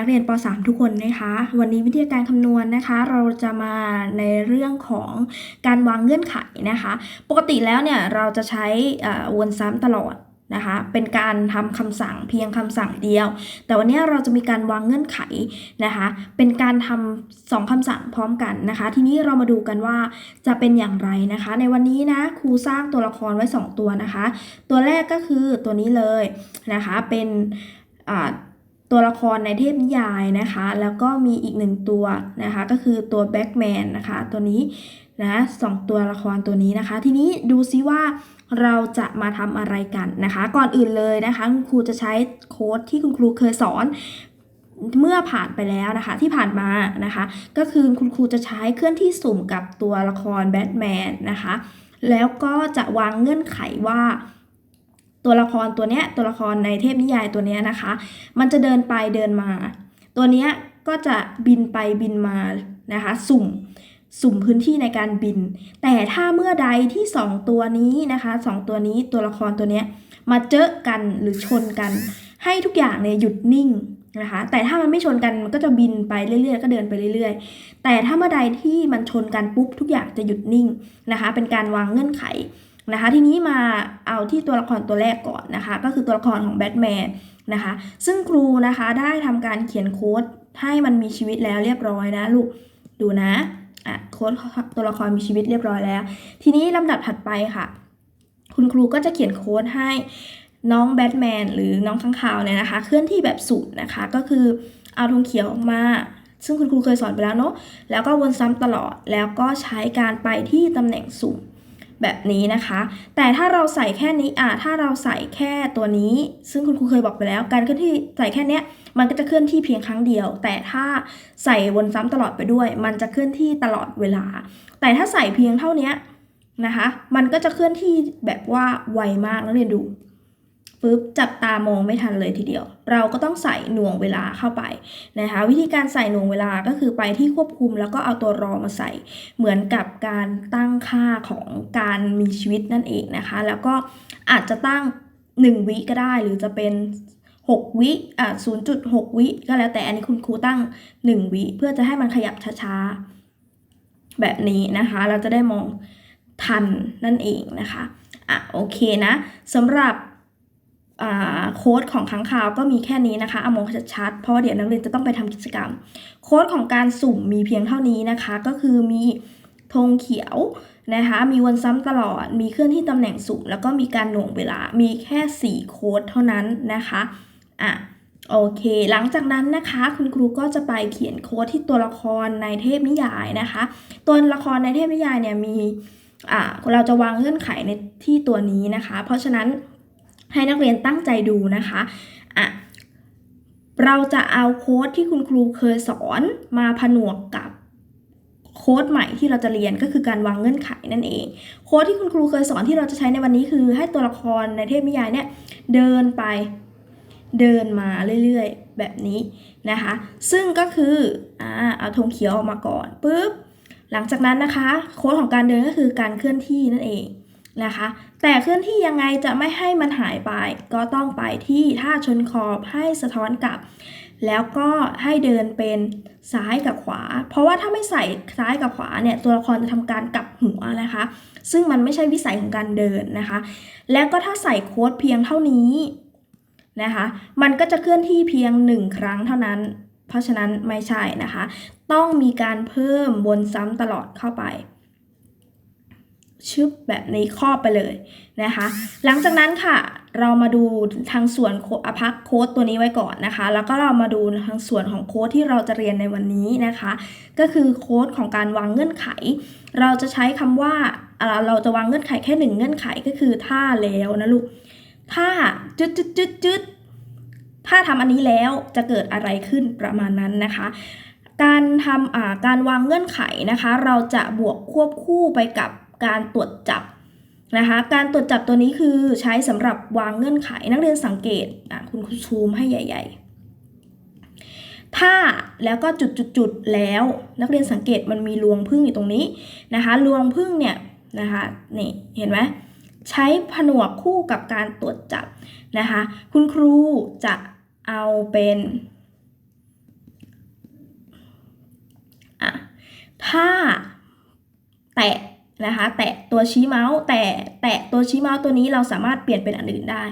นักเรียนป .3 ทุกคนนะคะ วันนี้วิทยาการคำนวณนะคะ เราจะมาในเรื่องของการวางเงื่อนไขนะคะ ปกติแล้วเนี่ยเราจะใช้วนซ้ำตลอดนะคะ เป็นการทำคำสั่งเพียงคำสั่งเดียว แต่วันนี้เราจะมีการวางเงื่อนไขนะคะ เป็นการทำสองคำสั่งพร้อมกันนะคะ ทีนี้เรามาดูกันว่าจะเป็นอย่างไรนะคะ ในวันนี้นะครูสร้างตัวละครไว้ 2 ตัวนะคะ ตัวแรกก็คือตัวนี้เลยนะคะ เป็นอ่า ตัวละครในเทพนิยายนะคะ แล้วก็มีอีกหนึ่งตัวนะคะ ก็คือตัวแบ็กแมนนะคะ ตัวนี้นะสองตัวละครตัวนี้นะคะ ทีนี้ดูซิว่าเราจะมาทำอะไรกันนะคะ ก่อนอื่นเลยนะคะคุณครูจะใช้โค้ดที่คุณครูเคยสอนเมื่อผ่านไปแล้วนะคะที่ผ่านมานะคะ ก็คือคุณครูจะใช้เคลื่อนที่สุ่มกับตัวละครแบทแมนนะคะ แล้วก็จะวางเงื่อนไขว่า ตัวละครตัวเนี้ยตัวละครในเทพนิยายตัวเนี้ยนะคะ มันจะเดินไปเดินมา ตัวเนี้ยก็จะบินไปบินมานะคะ สุ่มสุ่มพื้นที่ในการบิน แต่ถ้าเมื่อใดที่ 2 ตัวนี้นะคะสองตัวนี้ตัวละครตัวเนี้ยมาเจอกันหรือชนกัน ให้ทุกอย่างเนี่ยหยุดนิ่งนะคะแต่ถ้ามันไม่ชนกันมันก็จะบินไปเรื่อยๆ ก็เดินไปเรื่อยๆ แต่ถ้าเมื่อใดที่มันชนกันปุ๊บทุกอย่างจะหยุดนิ่งนะคะ เป็นการวางเงื่อนไข นะคะ ทีนี้มาเอาที่ตัวละครตัวแรกก่อนนะคะ ก็คือตัวละครของแบทแมนนะคะ ซึ่งครูนะคะได้ทำการเขียนโค้ดให้มันมีชีวิตแล้วเรียบร้อยนะลูกดูนะอะโค้ดตัวละครมีชีวิตเรียบร้อยแล้ว ทีนี้ลำดับถัดไปค่ะ คุณครูก็จะเขียนโค้ดให้น้องแบทแมนหรือน้องข้างคาวเนี่ยนะคะ เคลื่อนที่แบบสูตรนะคะ ก็คือเอาธงเขียวออกมา ซึ่งคุณครูเคยสอนไปแล้วเนาะแล้วก็วนซ้ำตลอดแล้วก็ใช้การไปที่ตำแหน่งสุ่ม แบบนี้นะคะ แต่ถ้าเราใส่แค่นี้อะถ้าเราใส่แค่ตัวนี้ ซึ่งคุณครูเคยบอกไปแล้ว การเคลื่อนที่ใส่แค่เนี้ยมันก็จะเคลื่อนที่เพียงครั้งเดียว แต่ถ้าใส่วนซ้ำตลอดไปด้วย มันจะเคลื่อนที่ตลอดเวลา แต่ถ้าใส่เพียงเท่านี้นะคะ มันก็จะเคลื่อนที่แบบว่าไวมากนักเรียนดู ปึ๊บจับตามองไม่ทันเลยทีเดียว เราก็ต้องใส่หน่วงเวลาเข้าไปนะคะ วิธีการใส่หน่วงเวลาก็คือไปที่ควบคุมแล้วก็เอาตัวรอมาใส่ เหมือนกับการตั้งค่าของการมีชีวิตนั่นเองนะคะ แล้วก็อาจจะตั้ง 1 วิก็ได้หรือจะเป็น6วิอะ0.6 วิก็แล้วแต่อันนี้คุณครูตั้ง 1 วิเพื่อจะให้มันขยับช้าๆ แบบนี้นะคะ เราจะได้มองทันนั่นเองนะคะอะโอเคนะสำหรับ โค้ดของค้างคาวก็มีแค่นี้นะคะเอามองชัดๆเพราะว่าเดี๋ยวนักเรียนจะต้องไปทำกิจกรรม โค้ดของการสุ่มมีเพียงเท่านี้นะคะ ก็คือมีธงเขียวนะคะ มีวนซ้ำตลอด มีเคลื่อนที่ตำแหน่งสุ่มแล้วก็มีการหน่วงเวลา มีแค่ 4 โค้ดเท่านั้นนะคะอะโอเค หลังจากนั้นนะคะ คุณครูก็จะไปเขียนโค้ดที่ตัวละครในเทพนิยายนะคะ ตัวละครในเทพนิยายเนี่ยมีอ่าเราจะวางเงื่อนไขในที่ตัวนี้นะคะ เพราะฉะนั้น ให้นักเรียนตั้งใจดูนะคะอะเราจะเอาโค้ดที่คุณครูเคยสอนมาผนวกกับโค้ดใหม่ที่เราจะเรียนก็คือการวางเงื่อนไขนั่นเอง โค้ดที่คุณครูเคยสอนที่เราจะใช้ในวันนี้คือ ให้ตัวละครในเทพนิยายเนี่ยเดินไปเดินมาเรื่อยๆ แบบนี้นะคะ ซึ่งก็คืออ่าเอาธงเขียวออกมาก่อนปุ๊บหลังจากนั้นนะคะ โค้ดของการเดินก็คือการเคลื่อนที่นั่นเอง นะคะ แต่เคลื่อนที่ยังไงจะไม่ให้มันหายไป ก็ต้องไปที่ท่าชนขอบให้สะท้อนกลับ แล้วก็ให้เดินเป็นซ้ายกับขวา เพราะว่าถ้าไม่ใส่ซ้ายกับขวาเนี่ยตัวละครจะทำการกลับหัวนะคะ ซึ่งมันไม่ใช่วิสัยของการเดินนะคะ แล้วก็ถ้าใส่โค้ดเพียงเท่านี้นะคะ มันก็จะเคลื่อนที่เพียงหนึ่งครั้งเท่านั้น เพราะฉะนั้นไม่ใช่นะคะ ต้องมีการเพิ่มวนซ้ำตลอดเข้าไป ชึบแบบนี้ครอบไปเลยนะคะ หลังจากนั้นค่ะ เรามาดูทางส่วนอพักโค้ดตัวนี้ไว้ก่อนนะคะ แล้วก็เรามาดูทางส่วนของโค้ดที่เราจะเรียนในวันนี้นะคะ ก็คือโค้ดของการวางเงื่อนไข เราจะใช้คำว่าอ่าเราจะวางเงื่อนไขแค่หนึ่งเงื่อนไขก็คือถ้าแล้วนะลูกถ้าจุดจุดจุดจุดถ้าทำอันนี้แล้วจะเกิดอะไรขึ้นประมาณนั้นนะคะการทำอ่าการวางเงื่อนไขนะคะ เราจะบวกควบคู่ไปกับ การตรวจจับนะคะ การตรวจจับตัวนี้คือใช้สำหรับวางเงื่อนไขนักเรียนสังเกตคุณคุณซูมให้ใหญ่ ๆ ถ้าแล้วก็จุดๆแล้วนักเรียนสังเกตมันมีรวงพึ่งอยู่ตรงนี้นะคะรวงพึ่งเนี่ยนะคะนี่เห็นไหมใช้ผนวกคู่กับการตรวจจับนะคะคุณครูจะเอาเป็นอะถ้าแตะ นะคะแตะตัวชี้เมาส์แต่แตะตัวชี้เมาส์ตัวนี้เราสามารถเปลี่ยนเป็นอันอื่นได้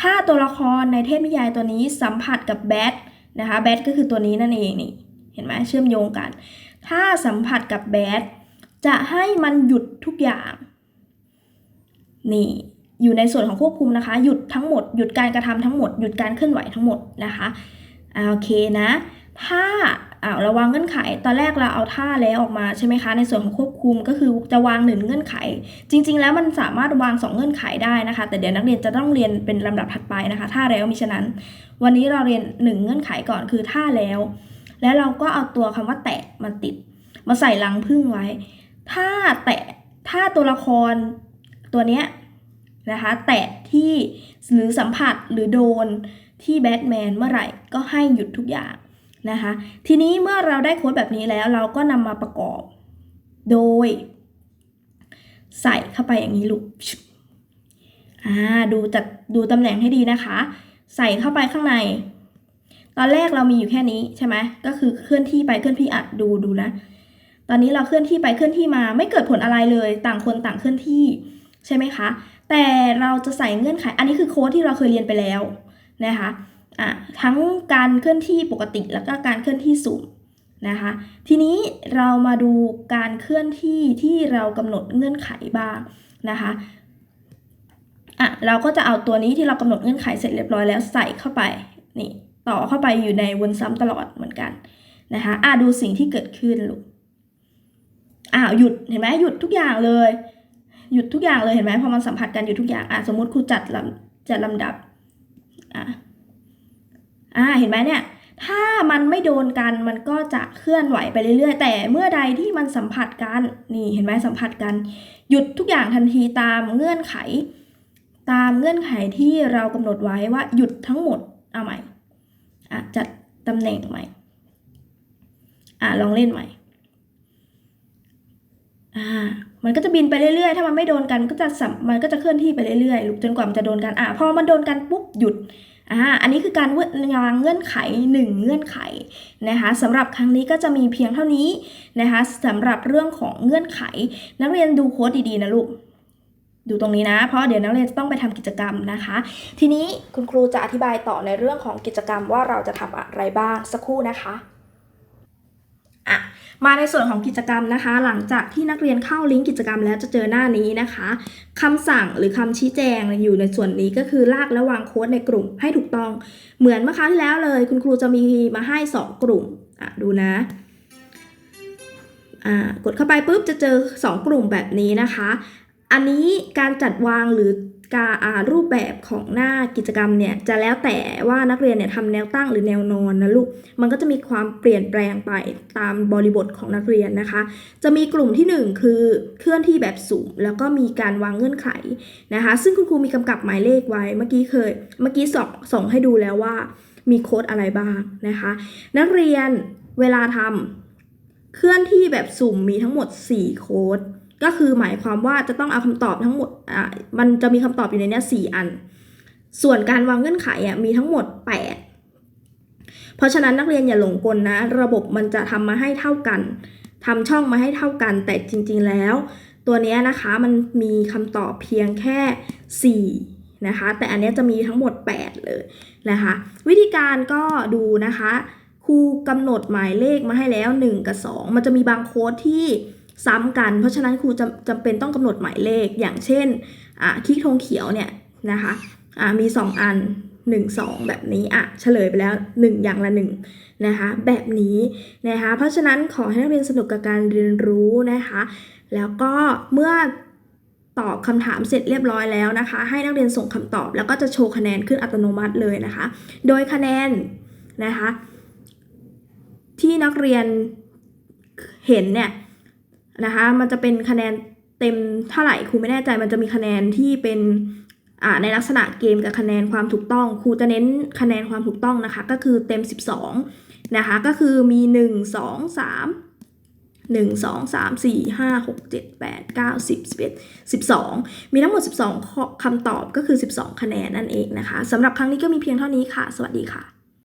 ถ้าตัวละครในเทพนิยายตัวนี้สัมผัสกับแบทนะคะแบทก็คือตัวนี้นั่นเองนี่เห็นไหมเชื่อมโยงกัน ถ้าสัมผัสกับแบทจะให้มันหยุดทุกอย่างนี่อยู่ในส่วนของควบคุมนะคะ หยุดทั้งหมดหยุดการกระทำทั้งหมดหยุดการเคลื่อนไหวทั้งหมดนะคะโอเคนะ ถ้าอ่าเราวางเงื่อนไข ตอนแรกเราเอาท่าแล้วออกมาใช่ไหมคะ ในส่วนของควบคุมก็คือจะวางหนึ่งเงื่อนไข จริง ๆ แล้วมันสามารถวางสองเงื่อนไขได้นะคะ แต่เดี๋ยวนักเรียนจะต้องเรียนเป็นลำดับถัดไปนะคะ ท่าแล้วมิฉะนั้น วันนี้เราเรียนหนึ่งเงื่อนไขก่อนคือท่าแล้ว แล้วเราก็เอาตัวคำว่าแตะมาติด มาใส่รังพึ่งไว้ ถ้าแตะถ้าตัวละครตัวเนี้ยนะคะแตะที่หรือสัมผัสหรือโดนที่แบทแมนเมื่อไหร่ก็ให้หยุดทุกอย่าง นะคะ ทีนี้เมื่อเราได้โค้ดแบบนี้แล้วเราก็นำมาประกอบ โดย ใส่เข้าไปอย่างนี้ลูกอ่าดูจัดดูตำแหน่งให้ดีนะคะ ใส่เข้าไปข้างใน ตอนแรกเรามีอยู่แค่นี้ใช่ไหมก็คือเคลื่อนที่ไปเคลื่อนที่อะดูดูนะ ตอนนี้เราเคลื่อนที่ไปเคลื่อนที่มา ไม่เกิดผลอะไรเลย ต่างคนต่างเคลื่อนที่ใช่ไหมคะ แต่เราจะใส่เงื่อนไข อันนี้คือโค้ดที่เราเคยเรียนไปแล้วนะคะ อะทั้งการเคลื่อนที่ปกติแล้วก็การเคลื่อนที่สูงนะคะทีนี้เรามาดูการเคลื่อนที่ที่เรากำหนดเงื่อนไขบ้างนะคะอะเราก็จะเอาตัวนี้ที่เรากำหนดเงื่อนไขเสร็จเรียบร้อยแล้วใส่เข้าไปนี่ต่อเข้าไปอยู่ในวนซ้ำตลอดเหมือนกันนะคะอะดูสิ่งที่เกิดขึ้นลูกอ้าวหยุดเห็นไหมหยุดทุกอย่างเลย หยุดทุกอย่างเลยเห็นไหมพอมันสัมผัสกันหยุดทุกอย่างอะสมมติครูจัดลำจัดลำดับอะ อ่าเห็นไหมเนี่ย ถ้ามันไม่โดนกันมันก็จะเคลื่อนไหวไปเรื่อยๆ แต่เมื่อใดที่มันสัมผัสกันนี่เห็นไหมสัมผัสกัน หยุดทุกอย่างทันทีตามเงื่อนไข ตามเงื่อนไขที่เรากำหนดไว้ว่าหยุดทั้งหมดเอาใหม่อะจัดตำแหน่งใหม่อะลองเล่นใหม่อ่ามันก็จะบินไปเรื่อยๆ ถ้ามันไม่โดนกันมันก็จะสัมมันก็จะเคลื่อนที่ไปเรื่อยๆ จนกว่ามันจะโดนกัน อ่าพอมันโดนกันปุ๊บหยุด อ่าอันนี้คือการวางเงื่อนไขหนึ่งเงื่อนไขนะคะสำหรับครั้งนี้ก็จะมีเพียงเท่านี้นะคะสำหรับเรื่องของเงื่อนไข นักเรียนดูโค้ดดีๆนะลูกดูตรงนี้นะ เพราะเดี๋ยวนักเรียนจะต้องไปทำกิจกรรมนะคะ ทีนี้คุณครูจะอธิบายต่อในเรื่องของกิจกรรมว่าเราจะทำอะไรบ้างสักครู่นะคะ อะมาในส่วนของกิจกรรมนะคะ หลังจากที่นักเรียนเข้าลิงก์กิจกรรมแล้วจะเจอหน้านี้นะคะคำสั่งหรือคำชี้แจงอยู่ในส่วนนี้ก็คือลากและวางโค้ดในกลุ่มให้ถูกต้อง เหมือนเมื่อครั้งที่แล้วเลย คุณครูจะมีมาให้ 2 กลุ่มอะดูนะอ่ากดเข้าไปปุ๊บจะเจอ 2 กลุ่มแบบนี้นะคะ อันนี้การจัดวางหรือการรูปแบบของหน้ากิจกรรมเนี่ยจะแล้วแต่ว่านักเรียนเนี่ยทำแนวตั้งหรือแนวนอนนะลูก มันก็จะมีความเปลี่ยนแปลงไปตามบริบทของนักเรียนนะคะ จะมีกลุ่มที่ 1 คือเคลื่อนที่แบบสูงแล้วก็มีการวางเงื่อนไขนะคะ ซึ่งคุณครูมีกำกับหมายเลขไว้เมื่อกี้เคย เมื่อกี้ส่องส่งให้ดูแล้วว่ามีโค้ดอะไรบ้างนะคะ นักเรียนเวลาทำเคลื่อนที่แบบสุ่มมีทั้งหมด 4 โค้ด ก็คือหมายความว่าจะต้องเอาคำตอบทั้งหมดอ่ามันจะมีคำตอบอยู่ในเนี้ยสี่อัน ส่วนการวางเงื่อนไขอะมีทั้งหมด 8 เพราะฉะนั้นนักเรียนอย่าหลงกลนะ ระบบมันจะทำมาให้เท่ากันทำช่องมาให้เท่ากัน แต่จริง ๆแล้ว ตัวเนี้ยนะคะมันมีคำตอบเพียงแค่ 4นะคะแต่อันเนี้ยจะมีทั้งหมด 8 เลยนะคะวิธีการก็ดูนะคะครูกำหนดหมายเลขมาให้แล้ว 1 กับ 2 มันจะมีบางโค้ดที่ ซ้ำกัน เพราะฉะนั้นครูจำจำเป็นต้องกำหนดหมายเลข อย่างเช่นอะคลิกธงเขียวเนี่ยนะคะอะมี 2 อัน 1 2 แบบนี้อะเฉลยไปแล้ว 1 อย่างละ1นะคะแบบนี้นะคะเพราะฉะนั้นขอให้นักเรียนสนุกกับการเรียนรู้นะคะแล้วก็เมื่อตอบคำถามเสร็จเรียบร้อยแล้วนะคะ ให้นักเรียนส่งคำตอบ แล้วก็จะโชว์คะแนนขึ้นอัตโนมัติเลยนะคะ โดยคะแนนนะคะ ที่นักเรียนเห็นเนี่ย นะคะมันจะเป็นคะแนนเต็มเท่าไหร่ครูไม่แน่ใจมันจะมีคะแนนที่เป็นอ่าในลักษณะเกมกับคะแนนความถูกต้องครูจะเน้นคะแนนความถูกต้องนะคะ ก็คือเต็ม 12 นะคะ ก็คือมี 1 2 3 1 2 3 4 5 6 7 8 9 10 11 12 มีทั้งหมด 12ข้อคำตอบก็คือ 12 คะแนนนั่นเองนะคะสำหรับครั้งนี้ก็มีเพียงเท่านี้ค่ะ สวัสดีค่ะ